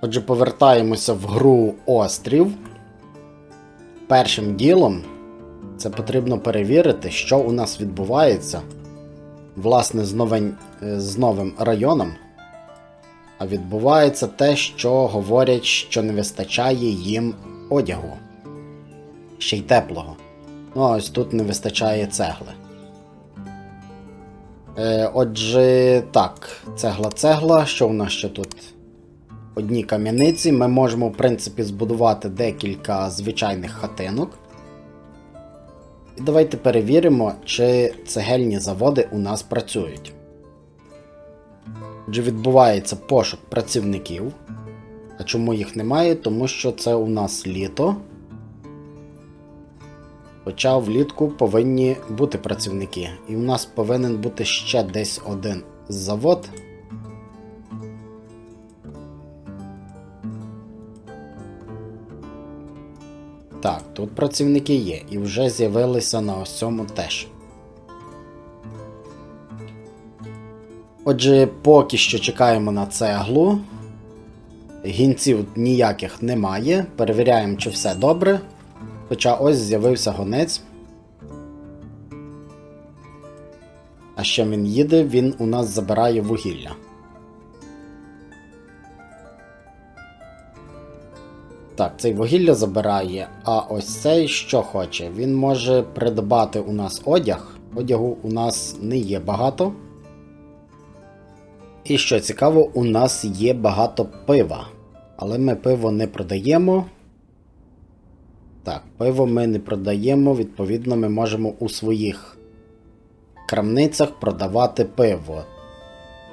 Отже, повертаємося в гру Острів. Першим ділом це потрібно перевірити, що у нас відбувається. Власне, з, новень... е, з новим районом. А відбувається те, що говорять, що не вистачає їм одягу. Ще й теплого. Ну, ось тут не вистачає цегли. Е, отже, так, цегла-цегла. Що у нас ще тут? Одні кам'яниці. Ми можемо, в принципі, збудувати декілька звичайних хатинок. І давайте перевіримо, чи цегельні заводи у нас працюють. Отже, відбувається пошук працівників. А чому їх немає? Тому що це у нас літо. Хоча влітку повинні бути працівники. І у нас повинен бути ще десь один завод. Так, тут працівники є, і вже з'явилися на ось цьому теж. Отже, поки що чекаємо на цеглу. Гінців ніяких немає. Перевіряємо, чи все добре. Хоча ось з'явився гонець. А що він їде, він у нас забирає вугілля. Так, цей вугілля забирає, а ось цей що хоче? Він може придбати у нас одяг. Одягу у нас не є багато. І що цікаво, у нас є багато пива. Але ми пиво не продаємо. Так, пиво ми не продаємо, відповідно, ми можемо у своїх крамницях продавати пиво.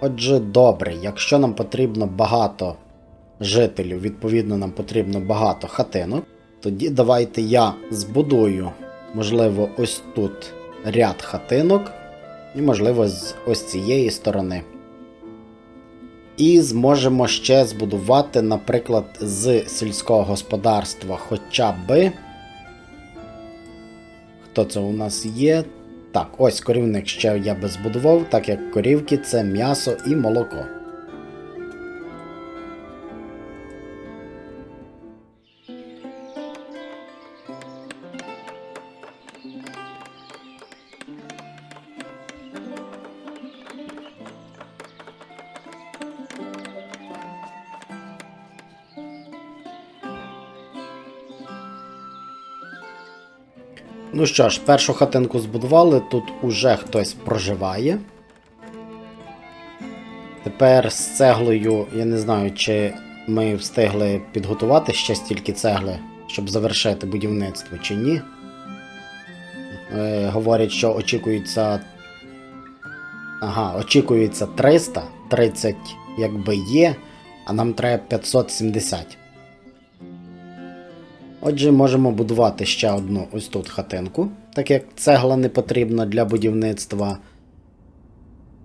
Отже, добре, якщо нам потрібно багато жителів, відповідно, нам потрібно багато хатинок, тоді давайте я збудую, можливо, ось тут ряд хатинок, і, можливо, з ось цієї сторони. І зможемо ще збудувати, наприклад, з сільського господарства хоча би. Хто це у нас є? Так, ось корівник ще я би збудував, так як корівки це м'ясо і молоко. Ну що ж, першу хатинку збудували, тут уже хтось проживає. Тепер з цеглою, я не знаю, чи ми встигли підготувати ще стільки цегли, щоб завершити будівництво, чи ні. Е, говорять, що очікується. Ага, очікується 300, 30 якби є, а нам треба 570. Отже, можемо будувати ще одну ось тут хатинку, так як цегла не потрібна для будівництва.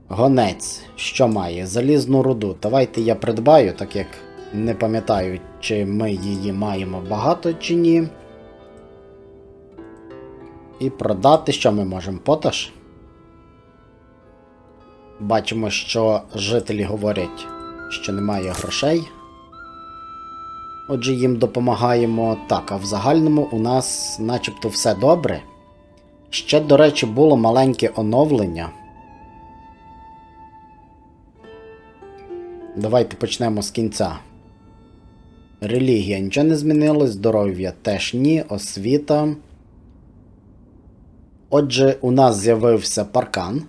Гонець, що має? Залізну руду. Давайте я придбаю, так як не пам'ятаю, чи ми її маємо багато чи ні. І продати, що ми можемо поташ. Бачимо, що жителі говорять, що немає грошей. Отже, їм допомагаємо так, а в загальному у нас начебто все добре. Ще, до речі, було маленьке оновлення. Давайте почнемо з кінця. Релігія нічого не змінилось, здоров'я теж ні, освіта. Отже, у нас з'явився паркан.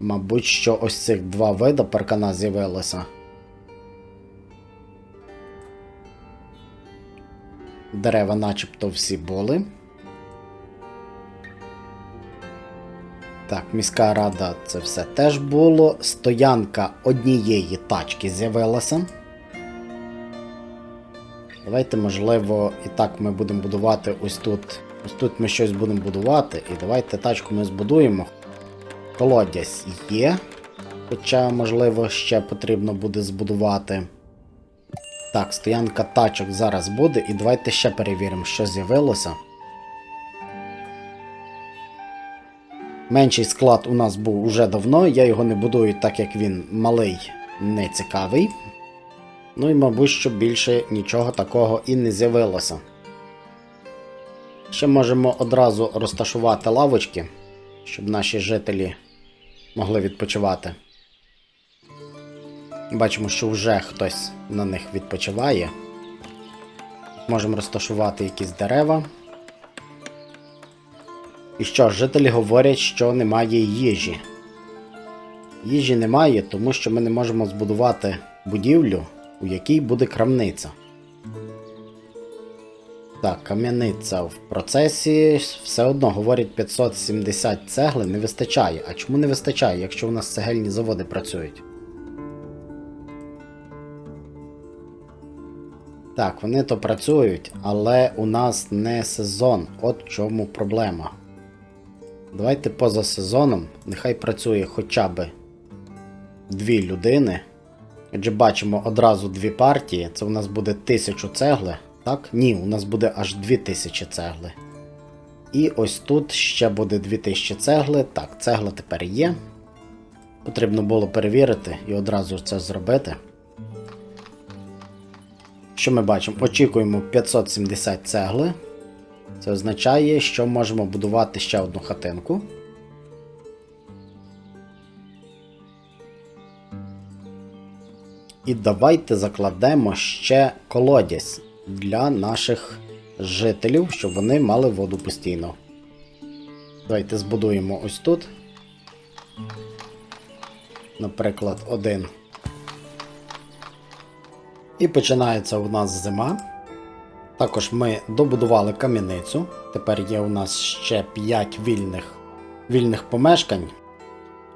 Мабуть, що ось цих два види паркана з'явилося. Дерева начебто всі були. Так, міська рада це все теж було. Стоянка однієї тачки з'явилася. Давайте, можливо, і так ми будемо будувати ось тут. Ось тут ми щось будемо будувати. І давайте тачку ми збудуємо. Колодязь є. Хоча, можливо, ще потрібно буде збудувати. Так, стоянка тачок зараз буде, і давайте ще перевіримо, що з'явилося. Менший склад у нас був уже давно, я його не будую, так як він малий, не цікавий. Ну і, мабуть, що більше нічого такого і не з'явилося. Ще можемо одразу розташувати лавочки, щоб наші жителі могли відпочивати. Бачимо, що вже хтось на них відпочиває. Можемо розташувати якісь дерева. І що, жителі говорять, що немає їжі. Їжі немає, тому що ми не можемо збудувати будівлю, у якій буде крамниця. Так, кам'яниця в процесі все одно говорять 570 цегли не вистачає. А чому не вистачає, якщо у нас цегельні заводи працюють? Так, вони то працюють, але у нас не сезон. От в чому проблема. Давайте поза сезоном нехай працює хоча б дві людини. Отже, бачимо одразу дві партії. Це у нас буде 1000 цегли. Так? Ні, у нас буде аж 2000 цегли. І ось тут ще буде 2000 цегли. Так, цегла тепер є. Потрібно було перевірити і одразу це зробити. Що ми бачимо? Очікуємо 570 цегли. Це означає, що можемо будувати ще одну хатинку. І давайте закладемо ще колодязь для наших жителів, щоб вони мали воду постійно. Давайте збудуємо ось тут. Наприклад, один. І починається у нас зима. Також ми добудували кам'яницю. Тепер є у нас ще 5 вільних, вільних помешкань.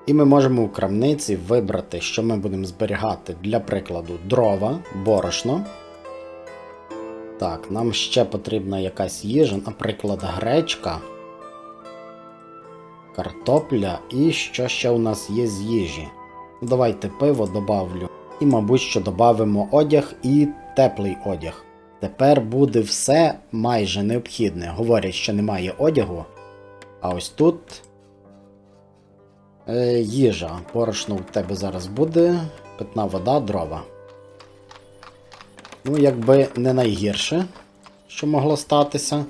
І ми можемо у крамниці вибрати, що ми будемо зберігати для прикладу дрова, борошно. Так, нам ще потрібна якась їжа, наприклад, гречка, картопля і що ще у нас є з їжі. Давайте пиво добавлю. І, мабуть, що додамо одяг і теплий одяг. Тепер буде все майже необхідне. Говорять, що немає одягу. А ось тут е, їжа. Порошно у тебе зараз буде. Питна вода, дрова. Ну, якби не найгірше, що могло статися.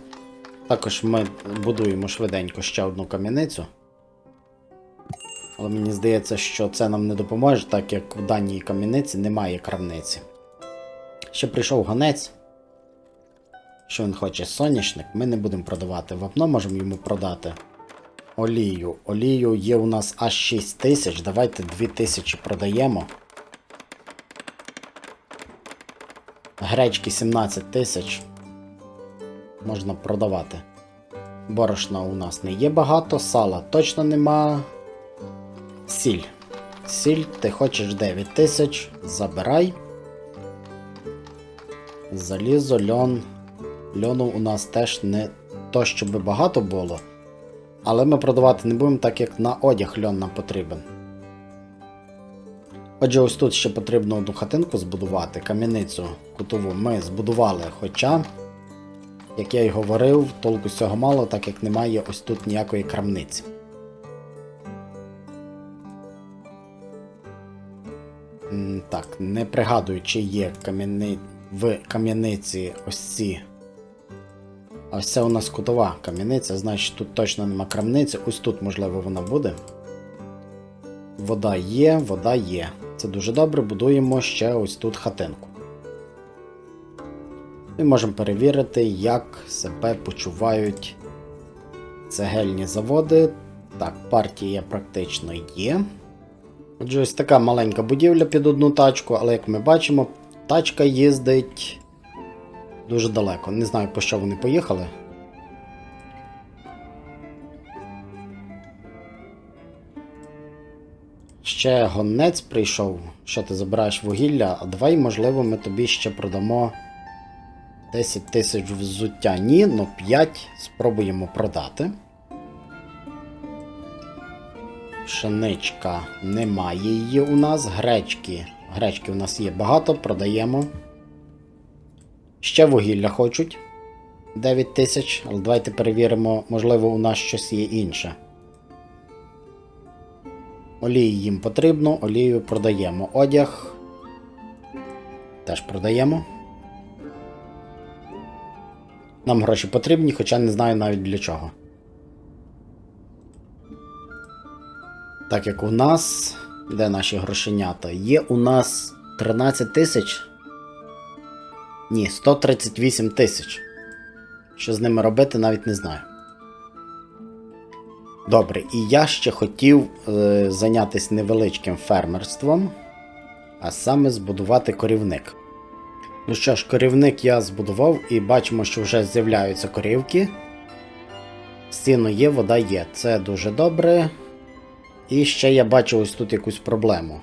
Також ми будуємо швиденько ще одну кам'яницю. Але мені здається, що це нам не допоможе, так як в даній кам'яниці немає крамниці. Ще прийшов гонець. Що він хоче? Соняшник. Ми не будемо продавати. Вапно можемо йому продати. Олію. Олію є у нас аж 6 тисяч. Давайте 2 тисячі продаємо. Гречки 17 тисяч. Можна продавати. Борошна у нас не є багато, сала точно нема. Сіль. Сіль, ти хочеш 9 тисяч. Забирай. Залізо, льон. Льону у нас теж не то, щоб багато було. Але ми продавати не будемо, так як на одяг льон нам потрібен. Отже, ось тут ще потрібно одну хатинку збудувати, кам'яницю кутову ми збудували, хоча, як я й говорив, толку з цього мало, так як немає ось тут ніякої крамниці. Так, не пригадую, чи є кам'яни... в кам'яниці ось ці. Ось це у нас кутова кам'яниця, значить тут точно нема крамниці, ось тут, можливо, вона буде. Вода є, вода є. Це дуже добре, будуємо ще ось тут хатинку. Ми можемо перевірити, як себе почувають цегельні заводи. Так, партія практично є. Отже, ось така маленька будівля під одну тачку, але як ми бачимо, тачка їздить дуже далеко. Не знаю, по що вони поїхали. Ще гонець прийшов, що ти забираєш вугілля, а давай, можливо, ми тобі ще продамо 10 тисяч взуття. Ні, ну 5 спробуємо продати. Пшеничка немає її у нас. Гречки. Гречки у нас є багато, продаємо. Ще вугілля хочуть. 9 тисяч, але давайте перевіримо, можливо, у нас щось є інше. Олії їм потрібно, олію продаємо. Одяг. Теж продаємо. Нам гроші потрібні, хоча не знаю навіть для чого. Так як у нас. Де наші грошенята? Є у нас 13 тисяч. Ні, 138 тисяч. Що з ними робити, навіть не знаю. Добре, і я ще хотів е, зайнятися невеличким фермерством, а саме збудувати корівник. Ну що ж, корівник я збудував і бачимо, що вже з'являються корівки. Стіно є, вода є. Це дуже добре. І ще я бачу ось тут якусь проблему.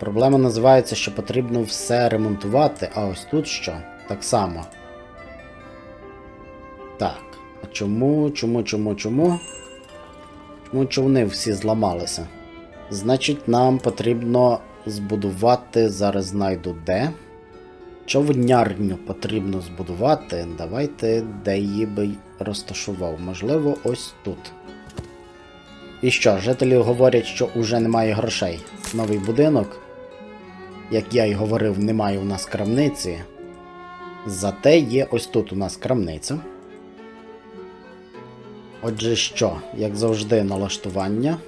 Проблема називається, що потрібно все ремонтувати, а ось тут що? Так само. Так. А чому, чому, чому, чому? Чому човни всі зламалися? Значить, нам потрібно збудувати, зараз знайду де. Човнярню потрібно збудувати. Давайте, де її би розташував. Можливо, ось тут. І що, жителі говорять, що уже немає грошей. Новий будинок. Як я й говорив, немає у нас крамниці. Зате є ось тут у нас крамниця. Отже, що, як завжди, налаштування.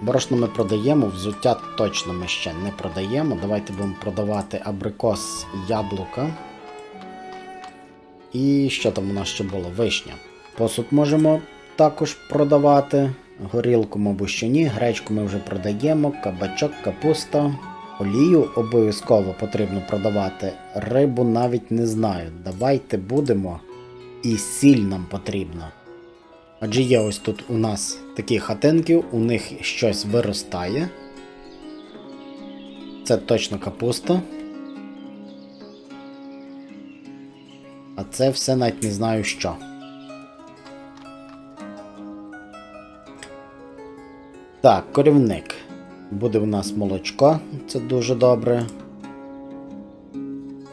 Борошно ми продаємо, взуття точно ми ще не продаємо. Давайте будемо продавати абрикос яблука. І що там у нас ще було? Вишня. Посуд можемо також продавати. Горілку, мабуть, що ні. Гречку ми вже продаємо, кабачок, капуста. Олію обов'язково потрібно продавати. Рибу навіть не знаю. Давайте будемо. І сіль нам потрібна. Адже є ось тут у нас такі хатинки, у них щось виростає. Це точно капуста. А це все навіть не знаю що. Так, корівник. Буде у нас молочко, це дуже добре.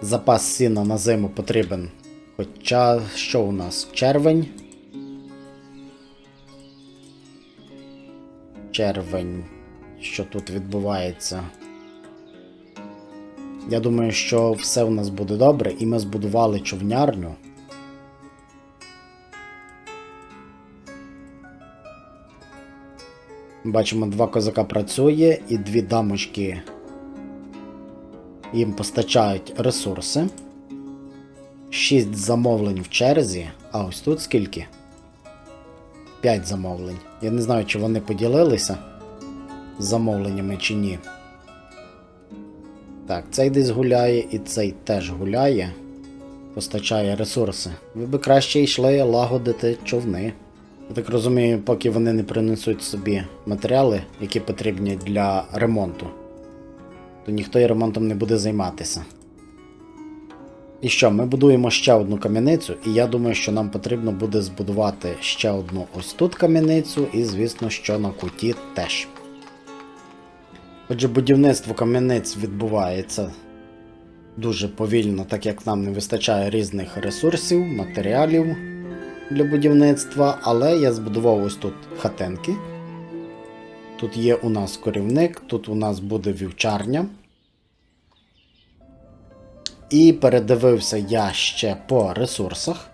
Запас сіна на зиму потрібен. Хоча що у нас? Червень. Червень. Що тут відбувається? Я думаю, що все у нас буде добре, і ми збудували човнярню. Бачимо, два козака працює і дві дамочки їм постачають ресурси. Шість замовлень в черзі. А ось тут скільки? П'ять замовлень. Я не знаю, чи вони поділилися замовленнями чи ні. Так, цей десь гуляє і цей теж гуляє. Постачає ресурси. Ви би краще йшли лагодити човни. Так розумію, поки вони не принесуть собі матеріали, які потрібні для ремонту, то ніхто і ремонтом не буде займатися. І що, ми будуємо ще одну кам'яницю, і я думаю, що нам потрібно буде збудувати ще одну ось тут кам'яницю, і, звісно, що на куті теж. Отже, будівництво кам'яниць відбувається дуже повільно, так як нам не вистачає різних ресурсів, матеріалів для будівництва, але я збудував ось тут хатинки. Тут є у нас корівник, тут у нас буде вівчарня. І передивився я ще по ресурсах.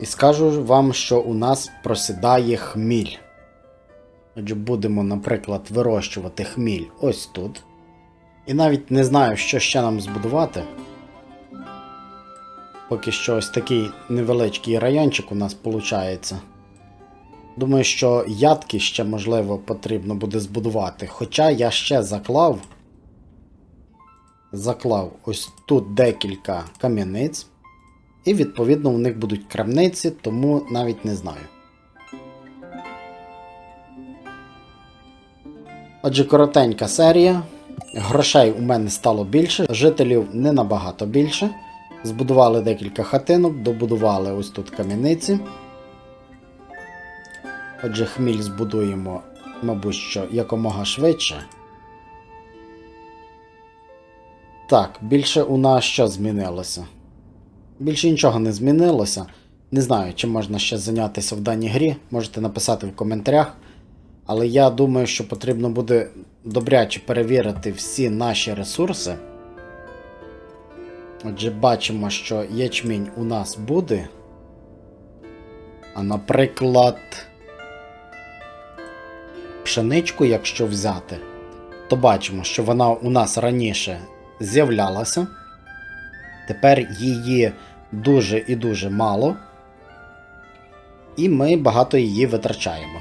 І скажу вам, що у нас просідає хміль. Отже, будемо, наприклад, вирощувати хміль ось тут. І навіть не знаю, що ще нам збудувати. Поки що ось такий невеличкий райончик у нас виходить. Думаю, що ядки ще, можливо, потрібно буде збудувати. Хоча я ще заклав. Заклав ось тут декілька кам'яниць. І, відповідно, у них будуть крамниці, тому навіть не знаю. Отже, коротенька серія. Грошей у мене стало більше, жителів не набагато більше. Збудували декілька хатинок, добудували ось тут кам'яниці. Отже, хміль збудуємо, мабуть, що якомога швидше. Так, більше у нас що змінилося? Більше нічого не змінилося. Не знаю, чи можна ще зайнятися в даній грі. Можете написати в коментарях. Але я думаю, що потрібно буде добряче перевірити всі наші ресурси. Отже, бачимо, що ячмінь у нас буде. А наприклад, пшеничку, якщо взяти, то бачимо, що вона у нас раніше з'являлася. Тепер її дуже і дуже мало. І ми багато її витрачаємо.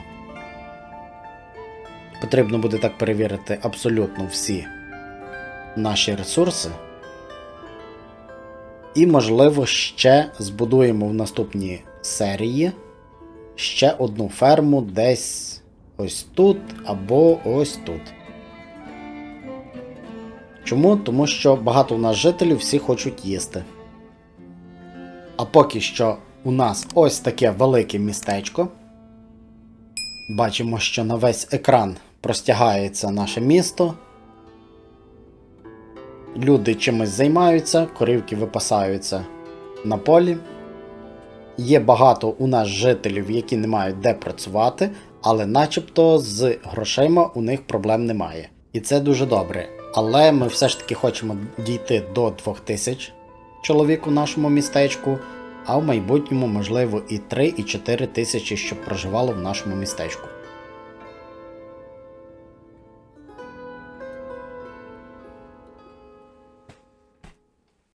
Потрібно буде так перевірити абсолютно всі наші ресурси. І, можливо, ще збудуємо в наступній серії ще одну ферму десь ось тут або ось тут. Чому? Тому що багато у нас жителів всі хочуть їсти. А поки що у нас ось таке велике містечко. Бачимо, що на весь екран простягається наше місто. Люди чимось займаються, корівки випасаються на полі. Є багато у нас жителів, які не мають де працювати, але начебто з грошима у них проблем немає. І це дуже добре. Але ми все ж таки хочемо дійти до 2000 чоловік у нашому містечку, а в майбутньому, можливо, і 3, і 4 тисячі, щоб проживало в нашому містечку.